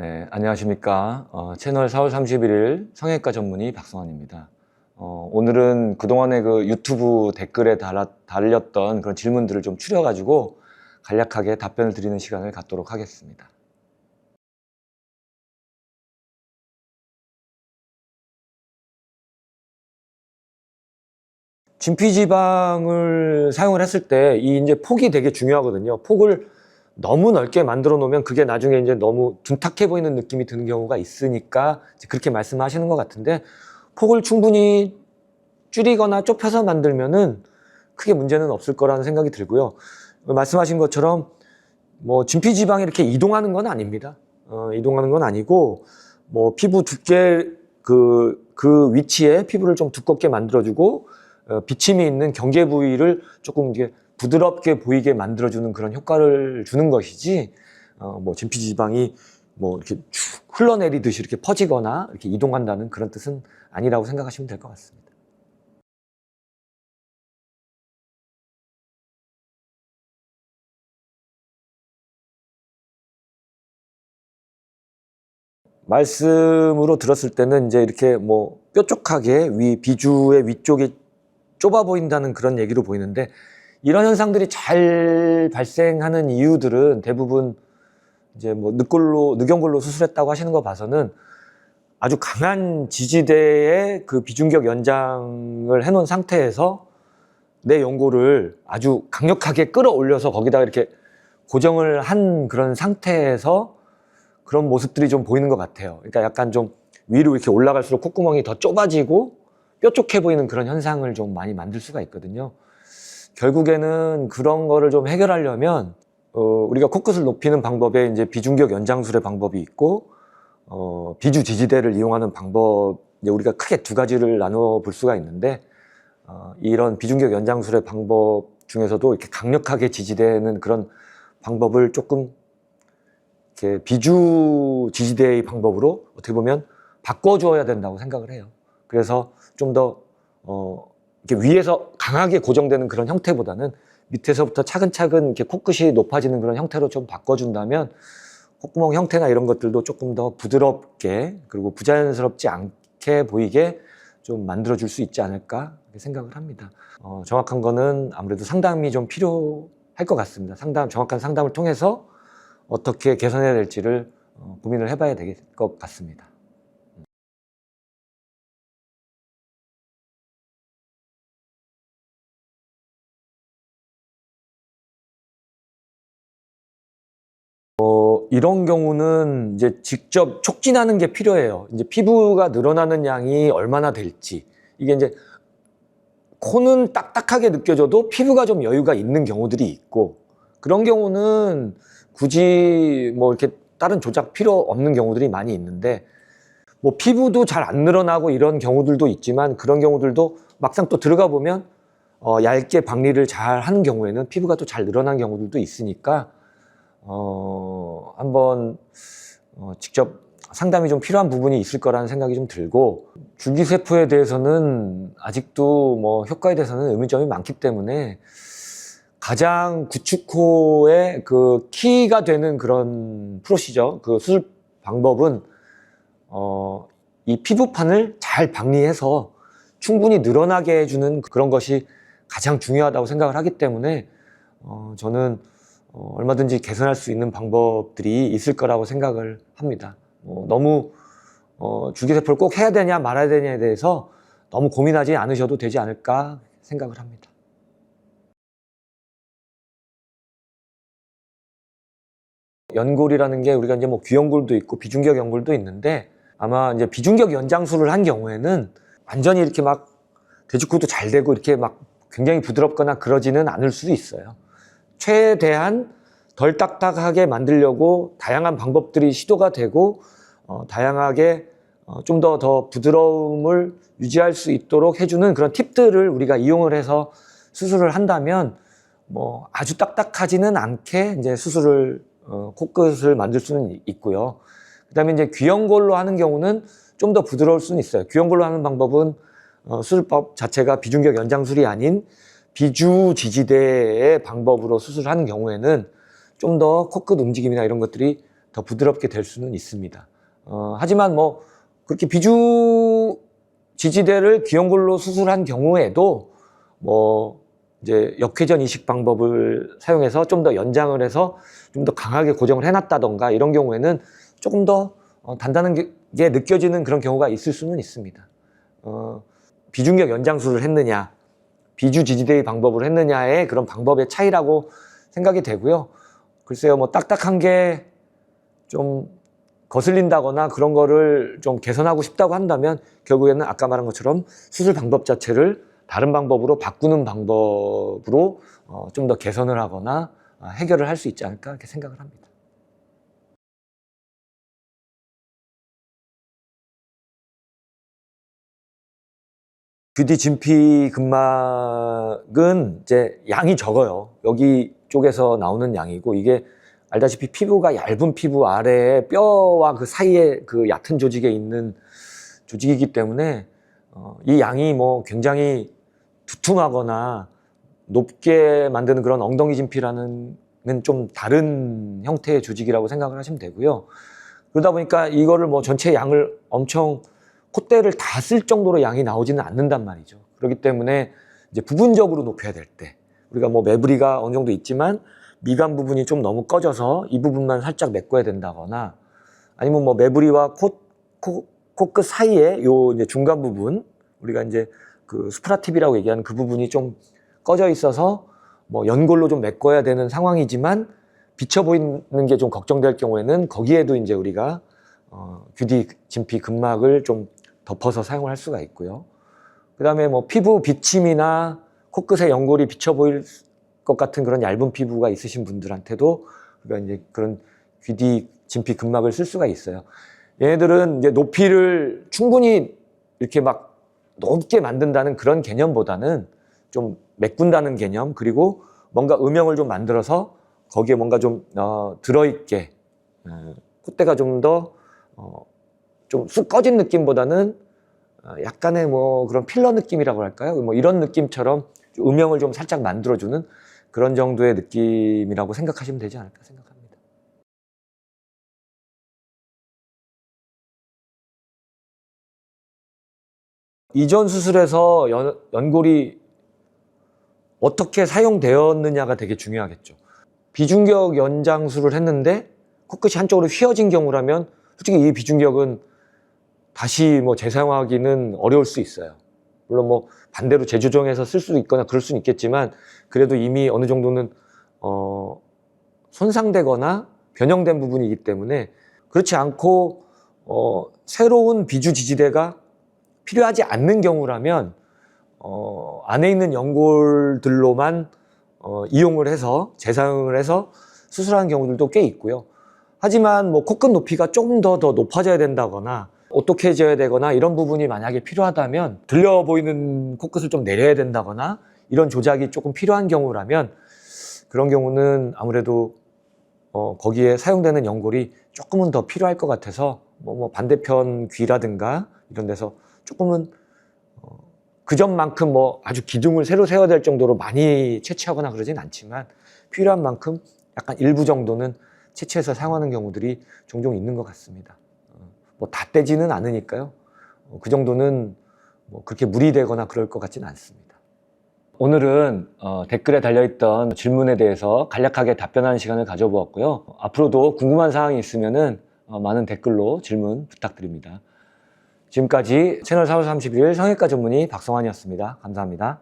네, 안녕하십니까. 어, 채널 4월 31일 성형외과 전문의 박성환입니다. 어, 오늘은 그동안의 그 유튜브 댓글에 달아, 달렸던 그런 질문들을 좀 추려가지고 간략하게 답변을 드리는 시간을 갖도록 하겠습니다. 진피지방을 사용을 했을 때 이 이제 폭이 되게 중요하거든요. 폭을 너무 넓게 만들어 놓으면 그게 나중에 이제 너무 둔탁해 보이는 느낌이 드는 경우가 있으니까 그렇게 말씀하시는 것 같은데 폭을 충분히 줄이거나 좁혀서 만들면은 크게 문제는 없을 거라는 생각이 들고요. 말씀하신 것처럼 뭐 진피 지방이 이렇게 이동하는 건 아닙니다. 어, 이동하는 건 아니고 뭐 피부 두께 그, 그 위치에 피부를 좀 두껍게 만들어주고 어, 비침이 있는 경계 부위를 조금 이게 부드럽게 보이게 만들어주는 그런 효과를 주는 것이지, 어, 뭐 진피 지방이 뭐 이렇게 쭉 흘러내리듯이 이렇게 퍼지거나 이렇게 이동한다는 그런 뜻은 아니라고 생각하시면 될 것 같습니다. 말씀으로 들었을 때는 이제 이렇게 뭐 뾰족하게 위 비주의 위쪽이 좁아 보인다는 그런 얘기로 보이는데 이런 현상들이 잘 발생하는 이유들은 대부분 이제 뭐 늑골로 늑연골로 수술했다고 하시는 거 봐서는 아주 강한 지지대의 그 비중격 연장을 해놓은 상태에서 내 연골을 아주 강력하게 끌어올려서 거기다가 이렇게 고정을 한 그런 상태에서 그런 모습들이 좀 보이는 것 같아요. 그러니까 약간 좀 위로 이렇게 올라갈수록 콧구멍이 더 좁아지고 뾰족해 보이는 그런 현상을 좀 많이 만들 수가 있거든요. 결국에는 그런 거를 좀 해결하려면 어, 우리가 코끝을 높이는 방법에 이제 비중격 연장술의 방법이 있고 어, 비주 지지대를 이용하는 방법 이제 우리가 크게 두 가지를 나눠 볼 수가 있는데 어, 이런 비중격 연장술의 방법 중에서도 이렇게 강력하게 지지되는 그런 방법을 조금 이렇게 비주 지지대의 방법으로 어떻게 보면 바꿔주어야 된다고 생각을 해요. 그래서 좀더 어, 이렇게 위에서 강하게 고정되는 그런 형태보다는 밑에서부터 차근차근 이렇게 코끝이 높아지는 그런 형태로 좀 바꿔준다면 콧구멍 형태나 이런 것들도 조금 더 부드럽게 그리고 부자연스럽지 않게 보이게 좀 만들어줄 수 있지 않을까 생각을 합니다. 어, 정확한 거는 아무래도 상담이 좀 필요할 것 같습니다. 상담 정확한 상담을 통해서 어떻게 개선해야 될지를 어, 고민을 해봐야 될 것 같습니다. 이런 경우는 이제 직접 촉진하는 게 필요해요. 이제 피부가 늘어나는 양이 얼마나 될지. 이게 이제 코는 딱딱하게 느껴져도 피부가 좀 여유가 있는 경우들이 있고 그런 경우는 굳이 뭐 이렇게 다른 조작 필요 없는 경우들이 많이 있는데 뭐 피부도 잘 안 늘어나고 이런 경우들도 있지만 그런 경우들도 막상 또 들어가 보면 어, 얇게 박리를 잘 하는 경우에는 피부가 또 잘 늘어난 경우들도 있으니까 어, 한번 어, 직접 상담이 좀 필요한 부분이 있을 거라는 생각이 좀 들고 줄기세포에 대해서는 아직도 뭐 효과에 대해서는 의문점이 많기 때문에 가장 구축호의 그 키가 되는 그런 프로시저 그 수술 방법은 어, 이 피부판을 잘 박리해서 충분히 늘어나게 해주는 그런 것이 가장 중요하다고 생각을 하기 때문에 어, 저는 어, 얼마든지 개선할 수 있는 방법들이 있을 거라고 생각을 합니다. 뭐 너무 어, 줄기세포를 꼭 해야 되냐 말아야 되냐에 대해서 너무 고민하지 않으셔도 되지 않을까 생각을 합니다. 연골이라는 게 우리가 이제 뭐 귀연골도 있고 비중격 연골도 있는데 아마 이제 비중격 연장술을 한 경우에는 완전히 이렇게 막 돼지코도 잘 되고 이렇게 막 굉장히 부드럽거나 그러지는 않을 수도 있어요. 최대한 덜 딱딱하게 만들려고 다양한 방법들이 시도가 되고 어, 다양하게 어, 좀더더 부드러움을 유지할 수 있도록 해주는 그런 팁들을 우리가 이용을 해서 수술을 한다면 뭐 아주 딱딱하지는 않게 이제 수술을 어, 코끝을 만들 수는 있고요. 그다음에 이제 귀연골로 하는 경우는 좀 더 부드러울 수는 있어요. 귀연골로 하는 방법은 어, 수술법 자체가 비중격 연장술이 아닌 비주 지지대의 방법으로 수술하는 경우에는 좀 더 코끝 움직임이나 이런 것들이 더 부드럽게 될 수는 있습니다. 어, 하지만 뭐 그렇게 비주 지지대를 귀연골로 수술한 경우에도 뭐 이제 역회전 이식 방법을 사용해서 좀 더 연장을 해서 좀 더 강하게 고정을 해놨다던가 이런 경우에는 조금 더 어, 단단한 게, 게 느껴지는 그런 경우가 있을 수는 있습니다. 어, 비중격 연장술을 했느냐, 비주 지지대의 방법을 했느냐의 그런 방법의 차이라고 생각이 되고요. 글쎄요, 뭐 딱딱한 게 좀 거슬린다거나 그런 거를 좀 개선하고 싶다고 한다면 결국에는 아까 말한 것처럼 수술 방법 자체를 다른 방법으로 바꾸는 방법으로 어, 좀 더 개선을 하거나 어, 해결을 할 수 있지 않을까 이렇게 생각을 합니다. 귀뒤 진피 근막은 이제 양이 적어요. 여기 쪽에서 나오는 양이고 이게 알다시피 피부가 얇은 피부 아래에 뼈와 그 사이에 그 얕은 조직에 있는 조직이기 때문에 어, 이 양이 뭐 굉장히 두툼하거나 높게 만드는 그런 엉덩이 진피라는 좀 다른 형태의 조직이라고 생각을 하시면 되고요. 그러다 보니까 이거를 뭐 전체 양을 엄청 콧대를 다 쓸 정도로 양이 나오지는 않는단 말이죠. 그렇기 때문에 이제 부분적으로 높여야 될 때 우리가 뭐 매부리가 어느 정도 있지만 미간 부분이 좀 너무 꺼져서 이 부분만 살짝 메꿔야 된다거나 아니면 뭐 매부리와 코, 코, 코끝 사이에 요 이제 중간 부분 우리가 이제 그 스프라팁이라고 얘기하는 그 부분이 좀 꺼져 있어서 뭐 연골로 좀 메꿔야 되는 상황이지만 비쳐 보이는 게 좀 걱정될 경우에는 거기에도 이제 우리가 어, 귀뒤 진피 근막을 좀 덮어서 사용을 할 수가 있고요. 그 다음에 뭐 피부 비침이나 코끝에 연골이 비쳐 보일 것 같은 그런 얇은 피부가 있으신 분들한테도 우리가 이제 그런 귀뒤 진피 근막을 쓸 수가 있어요. 얘네들은 이제 높이를 충분히 이렇게 막 높게 만든다는 그런 개념보다는 좀 메꾼다는 개념 그리고 뭔가 음영을 좀 만들어서 거기에 뭔가 좀 어, 들어있게 어, 콧대가 좀더 어, 좀 쑥 꺼진 느낌보다는 어, 약간의 뭐 그런 필러 느낌이라고 할까요? 뭐 이런 느낌처럼 좀 음영을 좀 살짝 만들어주는 그런 정도의 느낌이라고 생각하시면 되지 않을까 생각합니다. 이전 수술에서 연, 연골이 어떻게 사용되었느냐가 되게 중요하겠죠. 비중격 연장술을 했는데 코끝이 한쪽으로 휘어진 경우라면 솔직히 이 비중격은 다시 뭐 재사용하기는 어려울 수 있어요. 물론 뭐 반대로 재조정해서 쓸 수도 있거나 그럴 수는 있겠지만 그래도 이미 어느 정도는 어 손상되거나 변형된 부분이기 때문에 그렇지 않고 어 새로운 비주 지지대가 필요하지 않는 경우라면 어 안에 있는 연골들로만 어 이용을 해서 재사용을 해서 수술하는 경우들도 꽤 있고요. 하지만 뭐 코끝 높이가 조금 더 더 높아져야 된다거나 오똑해져야 되거나 이런 부분이 만약에 필요하다면 들려 보이는 코끝을 좀 내려야 된다거나 이런 조작이 조금 필요한 경우라면 그런 경우는 아무래도 어, 거기에 사용되는 연골이 조금은 더 필요할 것 같아서 뭐, 뭐 반대편 귀라든가 이런 데서 조금은 어, 그 점만큼 뭐 아주 기둥을 새로 세워야 될 정도로 많이 채취하거나 그러진 않지만 필요한 만큼 약간 일부 정도는 채취해서 사용하는 경우들이 종종 있는 것 같습니다. 뭐 다 떼지는 않으니까요. 어, 그 정도는 뭐 그렇게 무리되거나 그럴 것 같지는 않습니다. 오늘은 어, 댓글에 달려있던 질문에 대해서 간략하게 답변하는 시간을 가져보았고요. 앞으로도 궁금한 사항이 있으면 어, 많은 댓글로 질문 부탁드립니다. 지금까지 채널 4월 31일 성형외과 전문의 박성환이었습니다. 감사합니다.